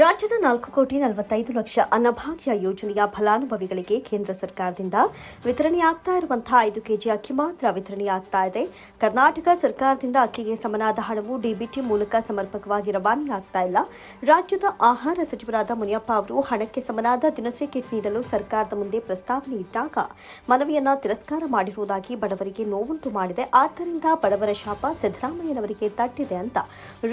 ರಾಜ್ಯದ ನಾಲ್ಕು ಕೋಟಿ ನಲವತ್ತೈದು ಲಕ್ಷ ಅನ್ನಭಾಗ್ಯ ಯೋಜನೆಯ ಫಲಾನುಭವಿಗಳಿಗೆ ಕೇಂದ್ರ ಸರ್ಕಾರದಿಂದ ವಿತರಣೆಯಾಗ್ತಾ ಇರುವಂತಹ ಐದು ಕೆಜಿ ಅಕ್ಕಿ ಮಾತ್ರ ವಿತರಣೆಯಾಗ್ತಾ ಇದೆ. ಕರ್ನಾಟಕ ಸರ್ಕಾರದಿಂದ ಅಕ್ಕಿಗೆ ಸಮನಾದ ಹಣವು ಡಿಬಿಟಿ ಮೂಲಕ ಸಮರ್ಪಕವಾಗಿ ರವಾನೆಯಾಗ್ತಾ ಇಲ್ಲ. ರಾಜ್ಯದ ಆಹಾರ ಸಚಿವರಾದ ಮುನಿಯಪ್ಪ ಅವರು ಹಣಕ್ಕೆ ಸಮನಾದ ದಿನಸಿ ಕಿಟ್ ನೀಡಲು ಸರ್ಕಾರದ ಮುಂದೆ ಪ್ರಸ್ತಾವನೆ ಇಟ್ಟಾಗ ಮನವಿಯನ್ನ ತಿರಸ್ಕಾರ ಮಾಡಿರುವುದಾಗಿ ಬಡವರಿಗೆ ನೋವುಂಟು ಮಾಡಿದೆ. ಆದ್ದರಿಂದ ಬಡವರ ಶಾಪ ಸಿದ್ದರಾಮಯ್ಯನವರಿಗೆ ತಟ್ಟಿದೆ ಅಂತ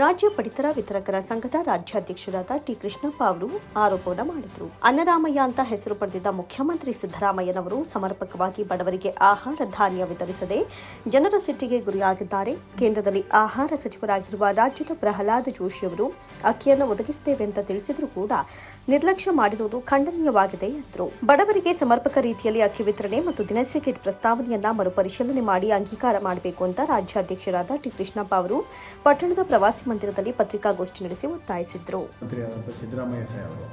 ರಾಜ್ಯ ಪಡಿತರ ವಿತರಕರ ಸಂಘದ ರಾಜ್ಯಾಧ್ಯಕ್ಷರಾದ ಟಿ. ಕೃಷ್ಣಪ್ಪ ಅವರು ಆರೋಪವನ್ನು ಮಾಡಿದರು. ಅನ್ನರಾಮಯ್ಯ ಅಂತ ಹೆಸರು ಪಡೆದಿದ್ದ ಮುಖ್ಯಮಂತ್ರಿ ಸಿದ್ದರಾಮಯ್ಯನವರು ಸಮರ್ಪಕವಾಗಿ ಬಡವರಿಗೆ ಆಹಾರ ಧಾನ್ಯ ವಿತರಿಸದೆ ಜನರ ಸಿಟ್ಟಿಗೆ ಗುರಿಯಾಗಿದ್ದಾರೆ. ಕೇಂದ್ರದಲ್ಲಿ ಆಹಾರ ಸಚಿವರಾಗಿರುವ ರಾಜ್ಯದ ಪ್ರಹ್ಲಾದ್ ಜೋಶಿ ಅವರು, ಅಕ್ಕಿಯನ್ನು ಒದಗಿಸುತ್ತೇವೆ ಅಂತ ತಿಳಿಸಿದರೂ ಕೂಡ ನಿರ್ಲಕ್ಷ್ಯ ಮಾಡಿರುವುದು ಖಂಡನೀಯವಾಗಿದೆ ಎಂದರು. ಬಡವರಿಗೆ ಸಮರ್ಪಕ ರೀತಿಯಲ್ಲಿ ಅಕ್ಕಿ ವಿತರಣೆ ಮತ್ತು ದಿನಸಿ ಕಿಟ್ ಪ್ರಸ್ತಾವನೆಯನ್ನ ಮರುಪರಿಶೀಲನೆ ಮಾಡಿ ಅಂಗೀಕಾರ ಮಾಡಬೇಕು ಅಂತ ರಾಜ್ಯಾಧ್ಯಕ್ಷರಾದ ಟಿ ಕೃಷ್ಣಪ್ಪ ಅವರು ಪಟ್ಟಣದ ಪ್ರವಾಸಿ ಮಂದಿರದಲ್ಲಿ ಪತ್ರಿಕಾಗೋಷ್ಠಿ ನಡೆಸಿ ಒತ್ತಾಯಿಸಿದರು. ಮಂತ್ರಿಯಾದಂಥ ಸಿದ್ದರಾಮಯ್ಯ ಅವರು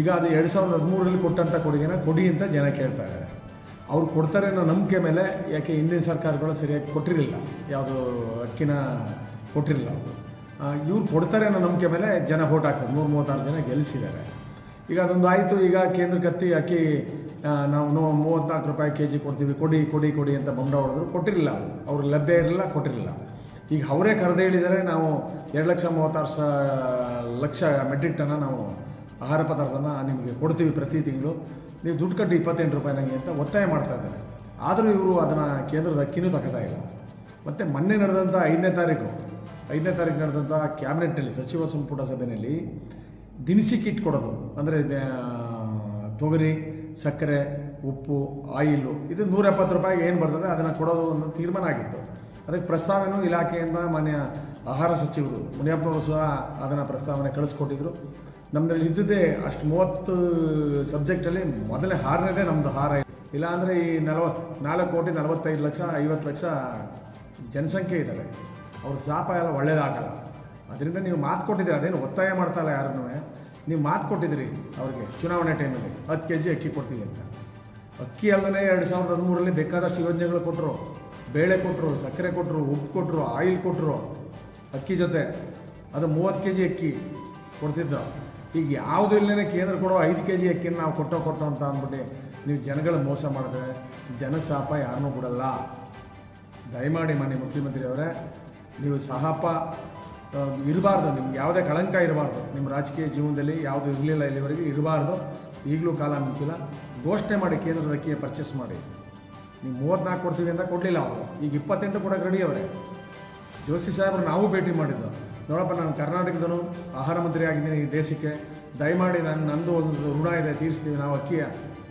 ಈಗ ಅದು ಎರಡು ಸಾವಿರದ ಹದಿಮೂರರಲ್ಲಿ ಕೊಟ್ಟಂಥ ಕೊಡುಗೆನ ಕೊಡಿ ಅಂತ ಜನ ಕೇಳ್ತಾ ಇದ್ದಾರೆ ಅವ್ರು ಕೊಡ್ತಾರೆ ಅನ್ನೋ ನಂಬಿಕೆ ಮೇಲೆ ಯಾಕೆ ಹಿಂದಿನ ಸರ್ಕಾರಗಳು ಸರಿಯಾಗಿ ಕೊಟ್ಟಿರಲಿಲ್ಲ. ಯಾವುದು ಅಕ್ಕಿನ ಕೊಟ್ಟಿರಲಿಲ್ಲ ಅವರು. ಇವ್ರು ಕೊಡ್ತಾರೆ ಅನ್ನೋ ನಂಬಿಕೆ ಮೇಲೆ ಜನ ಓಟ್ ಹಾಕೋದು ನೂರ ಮೂವತ್ತಾರು ಜನ ಗೆಲ್ಲಿಸಿದ್ದಾರೆ. ಈಗ ಅದೊಂದು ಆಯಿತು. ಈಗ ಕೇಂದ್ರ ಕತ್ತಿ ಅಕ್ಕಿ ನಾವು ನೋ ಮೂವತ್ತ್ನಾಲ್ಕು ರೂಪಾಯಿ ಕೆ ಜಿ ಕೊಡ್ತೀವಿ. ಕೊಡಿ ಕೊಡಿ ಕೊಡಿ ಅಂತ ಬಂಡ ಹೊಡೆದ್ರು ಕೊಟ್ಟಿರಲಿಲ್ಲ. ಅವರು ಅವ್ರಿಗೆ ಲಭ್ಯ ಇರಲಿಲ್ಲ, ಕೊಟ್ಟಿರಲಿಲ್ಲ. ಈಗ ಅವರೇ ಕರೆದು ಹೇಳಿದರೆ ನಾವು ಎರಡು ಲಕ್ಷ ಮೂವತ್ತಾರು ಸ, ಲಕ್ಷ ಮೆಟ್ರಿಕ್ ಟನ್ನ ನಾವು ಆಹಾರ ಪದಾರ್ಥನ ನಿಮಗೆ ಕೊಡ್ತೀವಿ ಪ್ರತಿ ತಿಂಗಳು. ನೀವು ದುಡ್ಡು ಕಟ್ಟಿ ಇಪ್ಪತ್ತೆಂಟು ರೂಪಾಯಿ ನನಗೆ ಅಂತ ಒತ್ತಾಯ ಮಾಡ್ತಾ ಇದ್ದಾರೆ. ಆದರೂ ಇವರು ಅದನ್ನು ಕೇಂದ್ರದ ಅಕ್ಕಿನೂ ತಗೋತಾ ಇಲ್ಲ. ಮತ್ತು ಮೊನ್ನೆ ನಡೆದಂಥ ಐದನೇ ತಾರೀಕು ಐದನೇ ತಾರೀಕು ನಡೆದಂಥ ಕ್ಯಾಬಿನೆಟ್ನಲ್ಲಿ ಸಚಿವ ಸಂಪುಟ ಸಭೆಯಲ್ಲಿ ದಿನಸಿ ಕಿಟ್ ಕೊಡೋದು, ಅಂದರೆ ತೊಗರಿ, ಸಕ್ಕರೆ, ಉಪ್ಪು, ಆಯಿಲು, ಇದು ನೂರ ಎಪ್ಪತ್ತು ರೂಪಾಯಿಗೆ ಏನು ಬರ್ತದೆ ಅದನ್ನು ಕೊಡೋದು ಅನ್ನೋ ತೀರ್ಮಾನ ಆಗಿತ್ತು. ಅದಕ್ಕೆ ಪ್ರಸ್ತಾವನೆಯೂ ಇಲಾಖೆಯಿಂದ ಮಾನ್ಯ ಆಹಾರ ಸಚಿವರು ಮುನಿಯಪ್ಪನವರು ಸಹ ಅದನ್ನು ಪ್ರಸ್ತಾವನೆ ಕಳಿಸ್ಕೊಟ್ಟಿದ್ರು. ನಮ್ಮದ್ರಲ್ಲಿ ಇದ್ದದೇ ಅಷ್ಟು ಮೂವತ್ತು ಸಬ್ಜೆಕ್ಟಲ್ಲಿ ಮೊದಲೇ ಹಾರನೇದೇ ನಮ್ಮದು ಹಾರ. ಇಲ್ಲಾಂದರೆ ಈ ನಲವತ್ತು ನಾಲ್ಕು ಕೋಟಿ ನಲವತ್ತೈದು ಲಕ್ಷ, ಐವತ್ತು ಲಕ್ಷ ಜನಸಂಖ್ಯೆ ಇದ್ದಾರೆ ಅವ್ರ ಶಾಪ ಎಲ್ಲ ಒಳ್ಳೇದಾಗಲ್ಲ. ಅದರಿಂದ ನೀವು ಮಾತು ಕೊಟ್ಟಿದ್ದೀರಿ, ಅದೇನು ಒತ್ತಾಯ ಮಾಡ್ತಾ ಇಲ್ಲ ಯಾರನ್ನು. ನೀವು ಮಾತು ಕೊಟ್ಟಿದ್ದೀರಿ ಅವ್ರಿಗೆ ಚುನಾವಣೆ ಟೈಮಲ್ಲಿ, ಹತ್ತು ಕೆ ಜಿ ಅಕ್ಕಿ ಕೊಡ್ತೀವಿ ಅಂತ. ಅಕ್ಕಿ ಅಲ್ಲದೇ ಎರಡು ಸಾವಿರದ ಹದಿಮೂರರಲ್ಲಿ ಬೇಕಾದಷ್ಟು ಯೋಜನೆಗಳು ಕೊಟ್ಟರು ಬೇಳೆ ಕೊಟ್ಟರು ಸಕ್ಕರೆ ಕೊಟ್ಟರು ಉಪ್ಪು ಕೊಟ್ಟರು ಆಯಿಲ್ ಕೊಟ್ಟರು ಅಕ್ಕಿ ಜೊತೆ. ಅದು ಮೂವತ್ತು ಕೆ ಜಿ ಅಕ್ಕಿ ಕೊಡ್ತಿದ್ದ ಈಗ ಯಾವುದು ಇಲ್ಲೇ ಕೇಂದ್ರ ಕೊಡೋ ಐದು ಕೆ ಜಿ ಅಕ್ಕಿನ ನಾವು ಕೊಟ್ಟೋ ಕೊಟ್ಟೋ ಅಂತ ಅಂದ್ಬಿಟ್ಟು ನೀವು ಜನಗಳ ಮೋಸ ಮಾಡಿದ್ರೆ ಜನಸಾಪ ಯಾರನ್ನೂ ಬಿಡಲ್ಲ ದಯಮಾಡಿ ಮಾನ್ಯ ಮುಖ್ಯಮಂತ್ರಿ ಅವರೇ, ನೀವು ಸಹಪ ಇರಬಾರ್ದು, ನಿಮ್ಗೆ ಯಾವುದೇ ಕಳಂಕ ಇರಬಾರ್ದು. ನಿಮ್ಮ ರಾಜಕೀಯ ಜೀವನದಲ್ಲಿ ಯಾವುದು ಇರಲಿಲ್ಲ ಇಲ್ಲಿವರೆಗೆ, ಇರಬಾರ್ದು. ಈಗಲೂ ಕಾಲ ಮಿಂಚಿಲ್ಲ ಘೋಷಣೆ ಮಾಡಿ ಕೇಂದ್ರದ ಅಕ್ಕಿಯ ಪರ್ಚೇಸ್ ಮಾಡಿ. ನೀವು ಮೂವತ್ತ್ನಾಲ್ಕು ಕೊಡ್ತೀವಿ ಅಂತ ಕೊಡಲಿಲ್ಲ ಅವರು. ಈಗ ಇಪ್ಪತ್ತೆಂಟು ಕೂಡ ರೆಡಿ ಅವರೇ. ಜೋಶಿ ಸಾಹೇಬ್ರು ನಾವು ಭೇಟಿ ಮಾಡಿದ್ದು. ನೋಡಪ್ಪ, ನಾನು ಕರ್ನಾಟಕದನು ಆಹಾರ ಮಂತ್ರಿ ಆಗಿದ್ದೀನಿ ಈ ದೇಶಕ್ಕೆ. ದಯಮಾಡಿ ನಾನು ನಂದು ಒಂದು ಋಣ ಇದೆ, ತೀರಿಸ್ತೀವಿ. ನಾವು ಅಕ್ಕಿಯ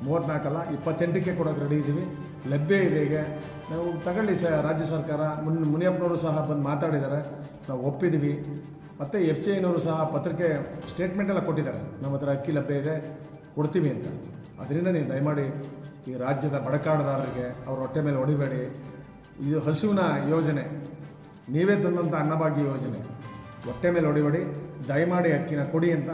ಮೂವತ್ತ್ನಾಲ್ಕಲ್ಲ ಇಪ್ಪತ್ತೆಂಟಕ್ಕೆ ಕೊಡೋಕೆ ರೆಡಿ ಇದ್ದೀವಿ. ಲಭ್ಯ ಇದೆ ಈಗ. ನಾವು ತಗೊಳ್ಳಿ ಸ ರಾಜ್ಯ ಸರ್ಕಾರ. ಮುನ್, ಮುನಿಯಪ್ಪನವರು ಸಹ ಬಂದು ಮಾತಾಡಿದ್ದಾರೆ. ನಾವು ಒಪ್ಪಿದ್ದೀವಿ. ಮತ್ತು ಎಫ್ ಸಿ ಐನವರು ಸಹ ಪತ್ರಿಕೆ ಸ್ಟೇಟ್ಮೆಂಟೆಲ್ಲ ಕೊಟ್ಟಿದ್ದಾರೆ. ನಮ್ಮ ಹತ್ರ ಅಕ್ಕಿ ಲಭ್ಯ ಇದೆ, ಕೊಡ್ತೀವಿ ಅಂತ. ಅದರಿಂದ ನೀವು ದಯಮಾಡಿ ಈ ರಾಜ್ಯದ ಬಡಕಾಡದಾರರಿಗೆ ಅವ್ರ ಹೊಟ್ಟೆ ಮೇಲೆ ಹೊಡಿಬೇಡಿ. ಇದು ಹಸುವಿನ ಯೋಜನೆ. ನೀವೇ ತಂದಂಥ ಅನ್ನಭಾಗ್ಯ ಯೋಜನೆ. ಹೊಟ್ಟೆ ಮೇಲೆ ಹೊಡಿಬೇಡಿ. ದಯಮಾಡಿ ಅಕ್ಕಿನ ಕೊಡಿ ಅಂತ